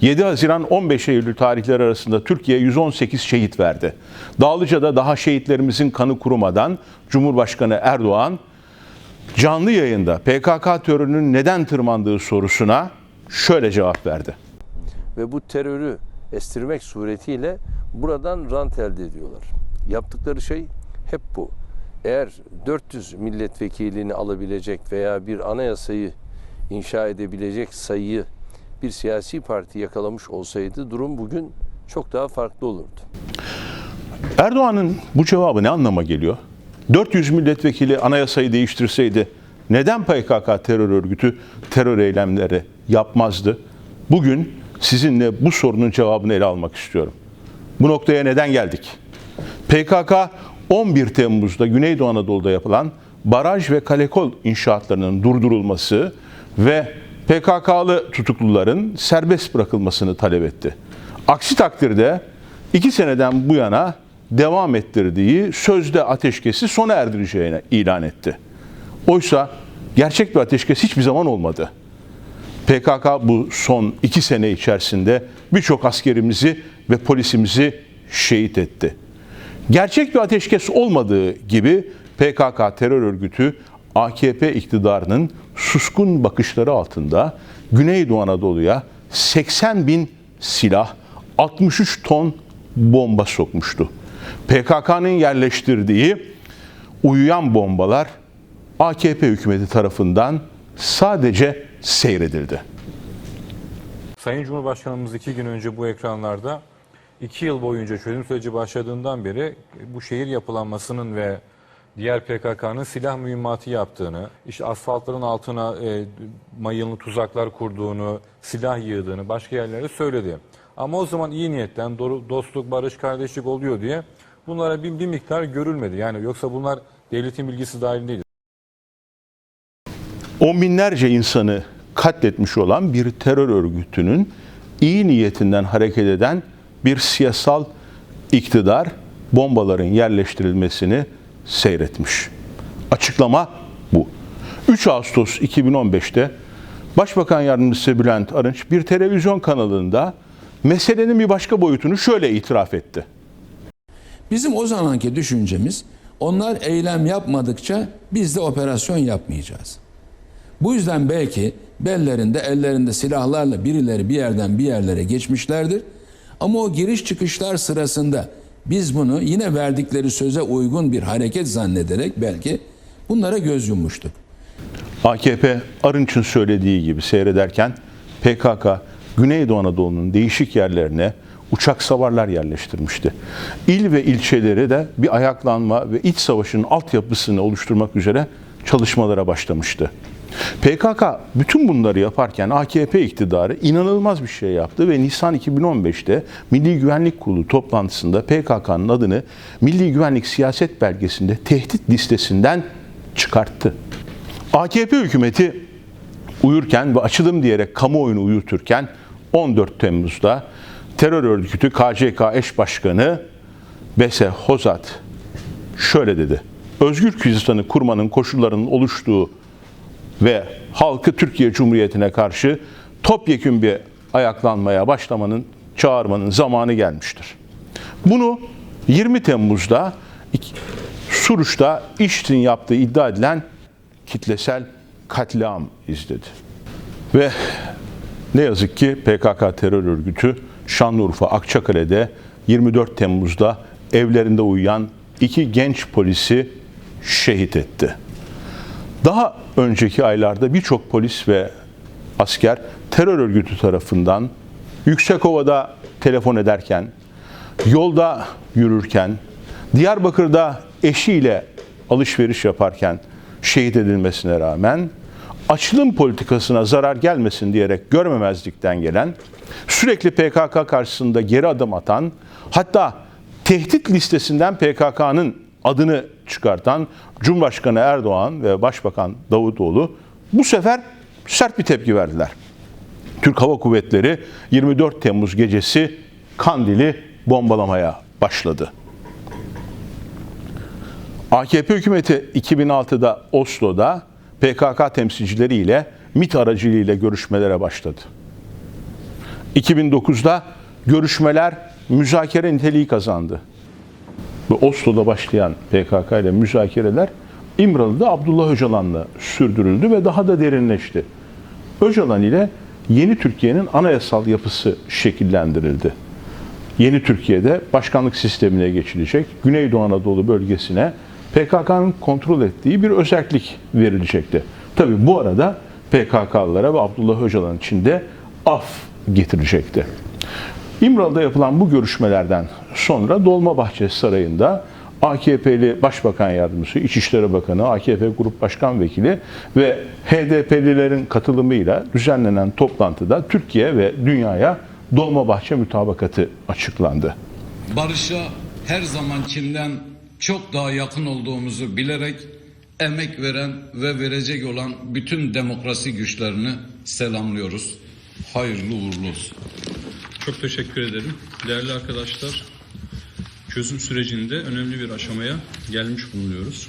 7 Haziran 15 Eylül tarihleri arasında Türkiye 118 şehit verdi. Dağlıca'da daha şehitlerimizin kanı kurumadan Cumhurbaşkanı Erdoğan canlı yayında PKK terörünün neden tırmandığı sorusuna şöyle cevap verdi. ve bu terörü estirmek suretiyle buradan rant elde ediyorlar. Yaptıkları şey hep bu. Eğer 400 milletvekilini alabilecek veya bir anayasayı inşa edebilecek sayıyı bir siyasi parti yakalamış olsaydı durum bugün çok daha farklı olurdu. Erdoğan'ın bu cevabı ne anlama geliyor? 400 milletvekili anayasayı değiştirseydi neden PKK terör örgütü terör eylemleri yapmazdı? Bugün sizinle bu sorunun cevabını ele almak istiyorum. Bu noktaya neden geldik? PKK 11 Temmuz'da Güneydoğu Anadolu'da yapılan baraj ve kalekol inşaatlarının durdurulması ve PKK'lı tutukluların serbest bırakılmasını talep etti. Aksi takdirde iki seneden bu yana devam ettirdiği sözde ateşkesi sona erdireceğini ilan etti. Oysa gerçek bir ateşkes hiçbir zaman olmadı. PKK bu son iki sene içerisinde birçok askerimizi ve polisimizi şehit etti. Gerçek bir ateşkes olmadığı gibi PKK terör örgütü AKP iktidarının suskun bakışları altında Güneydoğu Anadolu'ya 80 bin silah, 63 ton bomba sokmuştu. PKK'nın yerleştirdiği uyuyan bombalar AKP hükümeti tarafından sadece seyredildi. Sayın Cumhurbaşkanımız iki gün önce bu ekranlarda iki yıl boyunca çözüm süreci başladığından beri bu şehir yapılanmasının ve diğer PKK'nın silah mühimmatı yaptığını, işte asfaltların altına e, mayınlı tuzaklar kurduğunu, silah yığdığını başka yerlere söyledi. Ama o zaman iyi niyetten doğru- dostluk, barış, kardeşlik oluyor diye bunlara bir, bir miktar görülmedi. Yani yoksa bunlar devletin bilgisi dahilindeydi. On binlerce insanı katletmiş olan bir terör örgütünün iyi niyetinden hareket eden bir siyasal iktidar bombaların yerleştirilmesini seyretmiş. Açıklama bu. 3 Ağustos 2015'te Başbakan Yardımcısı Bülent Arınç bir televizyon kanalında meselenin bir başka boyutunu şöyle itiraf etti. Bizim o zamanki düşüncemiz onlar eylem yapmadıkça biz de operasyon yapmayacağız. Bu yüzden belki bellerinde ellerinde silahlarla birileri bir yerden bir yerlere geçmişlerdir. Ama o giriş çıkışlar sırasında biz bunu yine verdikleri söze uygun bir hareket zannederek belki bunlara göz yummuştuk. AKP Arınç'ın söylediği gibi seyrederken PKK Güneydoğu Anadolu'nun değişik yerlerine uçak savarlar yerleştirmişti. İl ve ilçeleri de bir ayaklanma ve iç savaşın altyapısını oluşturmak üzere çalışmalara başlamıştı. PKK bütün bunları yaparken AKP iktidarı inanılmaz bir şey yaptı ve Nisan 2015'te Milli Güvenlik Kurulu toplantısında PKK'nın adını Milli Güvenlik Siyaset Belgesi'nde tehdit listesinden çıkarttı. AKP hükümeti uyurken ve açılım diyerek kamuoyunu uyuturken 14 Temmuz'da terör örgütü KCK eş başkanı Bese Hozat şöyle dedi. Özgür Kürdistan'ı kurmanın koşullarının oluştuğu ve halkı Türkiye Cumhuriyeti'ne karşı topyekün bir ayaklanmaya başlamanın, çağırmanın zamanı gelmiştir. Bunu 20 Temmuz'da Suruç'ta İŞİD'in yaptığı iddia edilen kitlesel katliam izledi. Ve ne yazık ki PKK terör örgütü Şanlıurfa Akçakale'de 24 Temmuz'da evlerinde uyuyan iki genç polisi şehit etti. Daha önceki aylarda birçok polis ve asker terör örgütü tarafından Yüksekova'da telefon ederken, yolda yürürken, Diyarbakır'da eşiyle alışveriş yaparken şehit edilmesine rağmen açılım politikasına zarar gelmesin diyerek görmemezlikten gelen, sürekli PKK karşısında geri adım atan, hatta tehdit listesinden PKK'nın adını çıkartan Cumhurbaşkanı Erdoğan ve Başbakan Davutoğlu bu sefer sert bir tepki verdiler. Türk Hava Kuvvetleri 24 Temmuz gecesi Kandil'i bombalamaya başladı. AKP hükümeti 2006'da Oslo'da PKK temsilcileriyle MİT aracılığıyla görüşmelere başladı. 2009'da görüşmeler müzakere niteliği kazandı. Ve Oslo'da başlayan PKK ile müzakereler İmralı'da Abdullah Öcalan'la sürdürüldü ve daha da derinleşti. Öcalan ile yeni Türkiye'nin anayasal yapısı şekillendirildi. Yeni Türkiye'de başkanlık sistemine geçilecek, Güneydoğu Anadolu bölgesine PKK'nın kontrol ettiği bir özellik verilecekti. Tabi bu arada PKK'lılara ve Abdullah Öcalan için de af getirecekti. İmralı'da yapılan bu görüşmelerden sonra Dolmabahçe Sarayı'nda AKP'li Başbakan Yardımcısı, İçişleri Bakanı, AKP Grup Başkan Vekili ve HDP'lilerin katılımıyla düzenlenen toplantıda Türkiye ve dünyaya Dolmabahçe Mütabakatı açıklandı. barışa her zamankinden çok daha yakın olduğumuzu bilerek emek veren ve verecek olan bütün demokrasi güçlerini selamlıyoruz. Hayırlı uğurlu olsun. Çok teşekkür ederim. Değerli arkadaşlar, çözüm sürecinde önemli bir aşamaya gelmiş bulunuyoruz.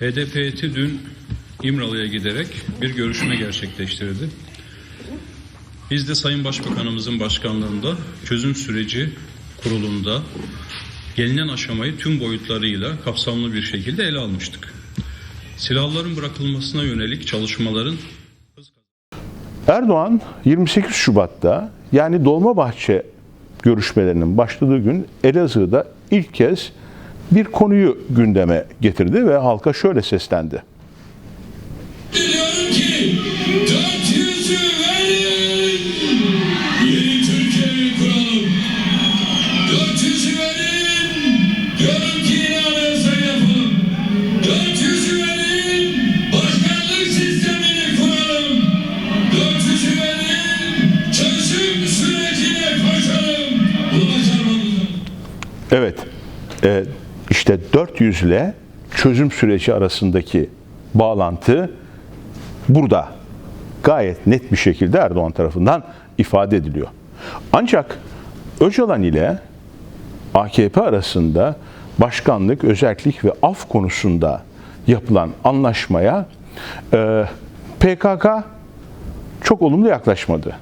HDP heyeti dün İmralı'ya giderek bir görüşme gerçekleştirdi. Biz de Sayın Başbakanımızın başkanlığında çözüm süreci kurulunda gelinen aşamayı tüm boyutlarıyla kapsamlı bir şekilde ele almıştık. Silahların bırakılmasına yönelik çalışmaların Erdoğan 28 Şubat'ta yani Dolmabahçe görüşmelerinin başladığı gün Elazığ'da ilk kez bir konuyu gündeme getirdi ve halka şöyle seslendi. İşte 400 ile çözüm süreci arasındaki bağlantı burada gayet net bir şekilde Erdoğan tarafından ifade ediliyor. Ancak Öcalan ile AKP arasında başkanlık, özellik ve af konusunda yapılan anlaşmaya e, PKK çok olumlu yaklaşmadı.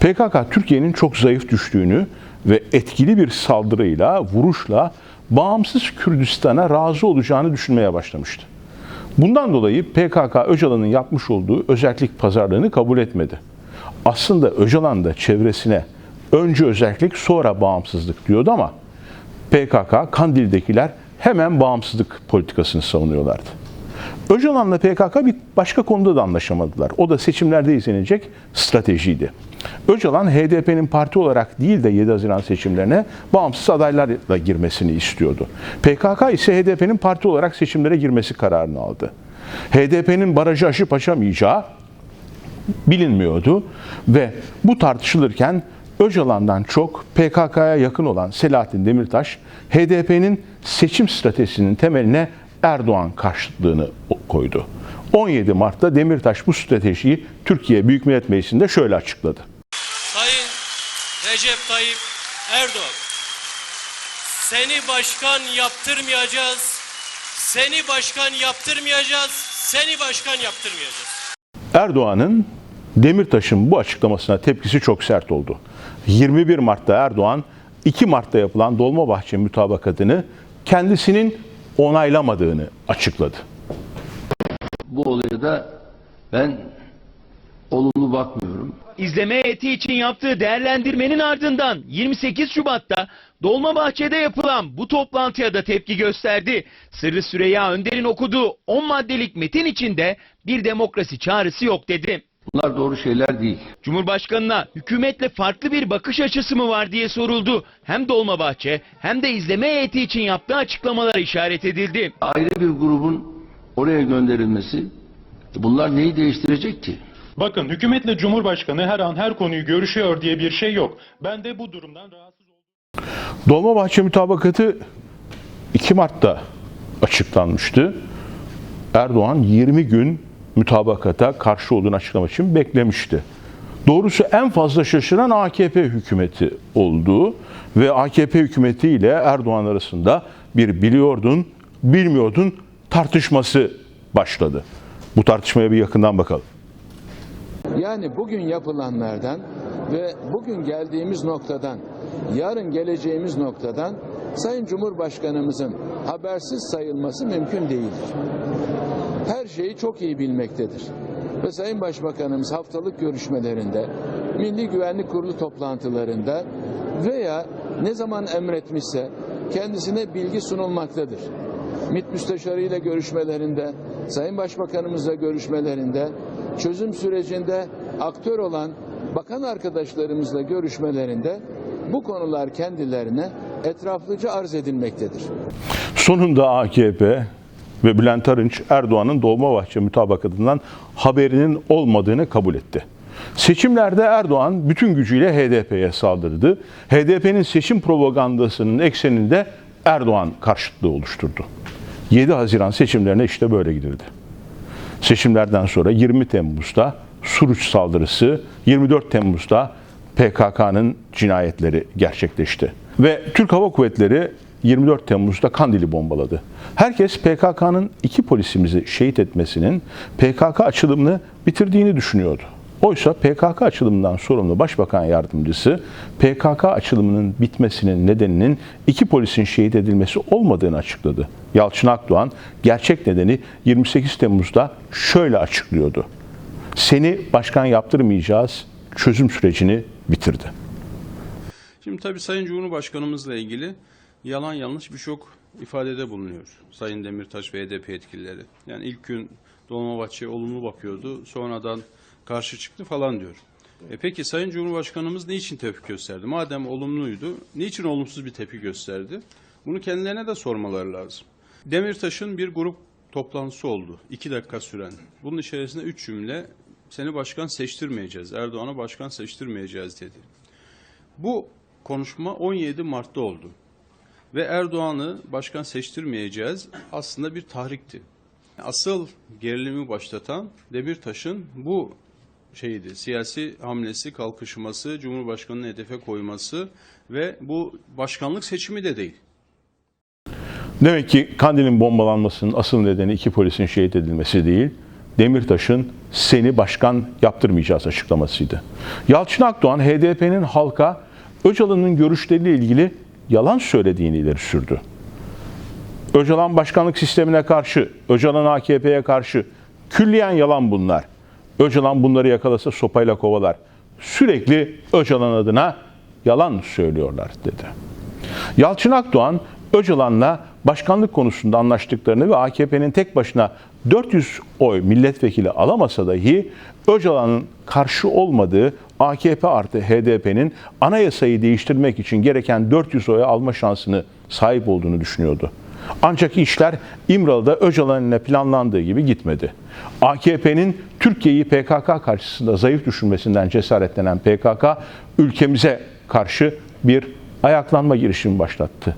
PKK Türkiye'nin çok zayıf düştüğünü ve etkili bir saldırıyla, vuruşla bağımsız Kürdistan'a razı olacağını düşünmeye başlamıştı. Bundan dolayı PKK Öcalan'ın yapmış olduğu özellik pazarlığını kabul etmedi. Aslında Öcalan da çevresine önce özellik sonra bağımsızlık diyordu ama PKK, Kandil'dekiler hemen bağımsızlık politikasını savunuyorlardı. Öcalan'la PKK bir başka konuda da anlaşamadılar. O da seçimlerde izlenecek stratejiydi. Öcalan HDP'nin parti olarak değil de 7 Haziran seçimlerine bağımsız adaylarla girmesini istiyordu. PKK ise HDP'nin parti olarak seçimlere girmesi kararını aldı. HDP'nin barajı aşıp aşamayacağı bilinmiyordu ve bu tartışılırken Öcalan'dan çok PKK'ya yakın olan Selahattin Demirtaş, HDP'nin seçim stratejisinin temeline Erdoğan karşıtlığını koydu. 17 Mart'ta Demirtaş bu stratejiyi Türkiye Büyük Millet Meclisi'nde şöyle açıkladı. Recep Tayyip Erdoğan, seni başkan yaptırmayacağız, seni başkan yaptırmayacağız, seni başkan yaptırmayacağız. Erdoğan'ın Demirtaş'ın bu açıklamasına tepkisi çok sert oldu. 21 Mart'ta Erdoğan 2 Mart'ta yapılan Dolmabahçe mütabakatını kendisinin onaylamadığını açıkladı. bu olaya da ben olumlu bakmıyorum. İzleme heyeti için yaptığı değerlendirmenin ardından 28 Şubat'ta Dolmabahçe'de yapılan bu toplantıya da tepki gösterdi. Sırrı Süreyya Önder'in okuduğu 10 maddelik metin içinde bir demokrasi çağrısı yok dedi. Bunlar doğru şeyler değil. Cumhurbaşkanına hükümetle farklı bir bakış açısı mı var diye soruldu. Hem Dolmabahçe hem de izleme heyeti için yaptığı açıklamalara işaret edildi. Ayrı bir grubun oraya gönderilmesi bunlar neyi değiştirecek ki? Bakın hükümetle Cumhurbaşkanı her an her konuyu görüşüyor diye bir şey yok. Ben de bu durumdan rahatsız oldum. Dolmabahçe mütabakatı 2 Mart'ta açıklanmıştı. Erdoğan 20 gün mütabakata karşı olduğunu açıklamak için beklemişti. Doğrusu en fazla şaşıran AKP hükümeti oldu ve AKP hükümeti ile Erdoğan arasında bir biliyordun, bilmiyordun tartışması başladı. Bu tartışmaya bir yakından bakalım. Yani bugün yapılanlardan Ve bugün geldiğimiz noktadan, yarın geleceğimiz noktadan Sayın Cumhurbaşkanımızın habersiz sayılması mümkün değildir. Her şeyi çok iyi bilmektedir. Ve Sayın Başbakanımız haftalık görüşmelerinde, Milli Güvenlik Kurulu toplantılarında veya ne zaman emretmişse kendisine bilgi sunulmaktadır. MİT Müsteşarı ile görüşmelerinde, Sayın Başbakanımızla görüşmelerinde, çözüm sürecinde aktör olan bakan arkadaşlarımızla görüşmelerinde bu konular kendilerine etraflıca arz edilmektedir. Sonunda AKP ve Bülent Arınç Erdoğan'ın Dolmabahçe mütabakatından haberinin olmadığını kabul etti. Seçimlerde Erdoğan bütün gücüyle HDP'ye saldırdı. HDP'nin seçim propagandasının ekseninde Erdoğan karşıtlığı oluşturdu. 7 Haziran seçimlerine işte böyle gidildi. Seçimlerden sonra 20 Temmuz'da Suruç saldırısı, 24 Temmuz'da PKK'nın cinayetleri gerçekleşti. Ve Türk Hava Kuvvetleri 24 Temmuz'da Kandil'i bombaladı. Herkes PKK'nın iki polisimizi şehit etmesinin PKK açılımını bitirdiğini düşünüyordu. Oysa PKK açılımından sorumlu Başbakan Yardımcısı PKK açılımının bitmesinin nedeninin iki polisin şehit edilmesi olmadığını açıkladı. Yalçın Akdoğan gerçek nedeni 28 Temmuz'da şöyle açıklıyordu. Seni başkan yaptırmayacağız, çözüm sürecini bitirdi. Şimdi tabii Sayın Cumhurbaşkanımızla ilgili yalan yanlış birçok ifadede bulunuyor Sayın Demirtaş ve HDP yetkilileri. Yani ilk gün Dolmabahçe'ye olumlu bakıyordu, sonradan karşı çıktı falan diyor. E peki Sayın Cumhurbaşkanımız niçin tepki gösterdi? Madem olumluydu, niçin olumsuz bir tepki gösterdi? Bunu kendilerine de sormaları lazım. Demirtaş'ın bir grup toplantısı oldu. iki dakika süren. Bunun içerisinde üç cümle seni başkan seçtirmeyeceğiz, Erdoğan'a başkan seçtirmeyeceğiz dedi. Bu konuşma 17 Mart'ta oldu. Ve Erdoğan'ı başkan seçtirmeyeceğiz aslında bir tahrikti. Asıl gerilimi başlatan Demirtaş'ın bu şeydi, siyasi hamlesi, kalkışması, Cumhurbaşkanı'nın hedefe koyması ve bu başkanlık seçimi de değil. Demek ki Kandil'in bombalanmasının asıl nedeni iki polisin şehit edilmesi değil, Demirtaş'ın seni başkan yaptırmayacağız açıklamasıydı. Yalçın Akdoğan HDP'nin halka Öcalan'ın görüşleriyle ilgili yalan söylediğini ileri sürdü. Öcalan başkanlık sistemine karşı, Öcalan AKP'ye karşı külliyen yalan bunlar. Öcalan bunları yakalasa sopayla kovalar. Sürekli Öcalan adına yalan söylüyorlar dedi. Yalçın Akdoğan Öcalan'la başkanlık konusunda anlaştıklarını ve AKP'nin tek başına 400 oy milletvekili alamasa dahi Öcalan'ın karşı olmadığı AKP artı HDP'nin anayasayı değiştirmek için gereken 400 oya alma şansını sahip olduğunu düşünüyordu. Ancak işler İmralı'da Öcalan ile planlandığı gibi gitmedi. AKP'nin Türkiye'yi PKK karşısında zayıf düşürmesinden cesaretlenen PKK ülkemize karşı bir ayaklanma girişimi başlattı.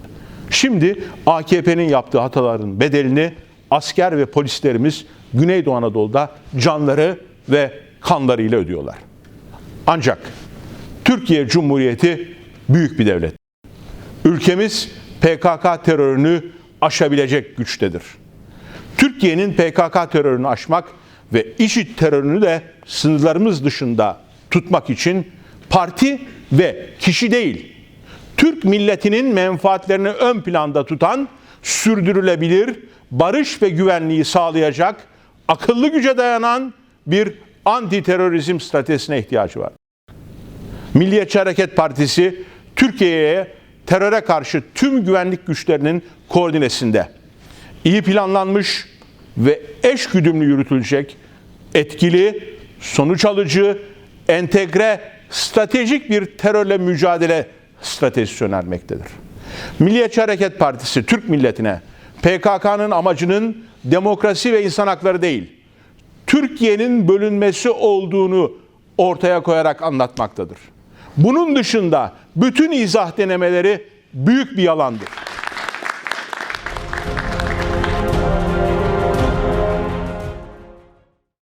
Şimdi AKP'nin yaptığı hataların bedelini asker ve polislerimiz Güneydoğu Anadolu'da canları ve kanlarıyla ödüyorlar. Ancak Türkiye Cumhuriyeti büyük bir devlet. Ülkemiz PKK terörünü aşabilecek güçtedir. Türkiye'nin PKK terörünü aşmak ve IŞİD terörünü de sınırlarımız dışında tutmak için parti ve kişi değil, Türk milletinin menfaatlerini ön planda tutan, sürdürülebilir, barış ve güvenliği sağlayacak, akıllı güce dayanan bir anti terörizm stratejisine ihtiyacı var. Milliyetçi Hareket Partisi Türkiye'ye teröre karşı tüm güvenlik güçlerinin koordinesinde iyi planlanmış ve eş güdümlü yürütülecek etkili, sonuç alıcı, entegre, stratejik bir terörle mücadele stratejisi önermektedir. Milliyetçi Hareket Partisi Türk milletine PKK'nın amacının demokrasi ve insan hakları değil, Türkiye'nin bölünmesi olduğunu ortaya koyarak anlatmaktadır. Bunun dışında bütün izah denemeleri büyük bir yalandır.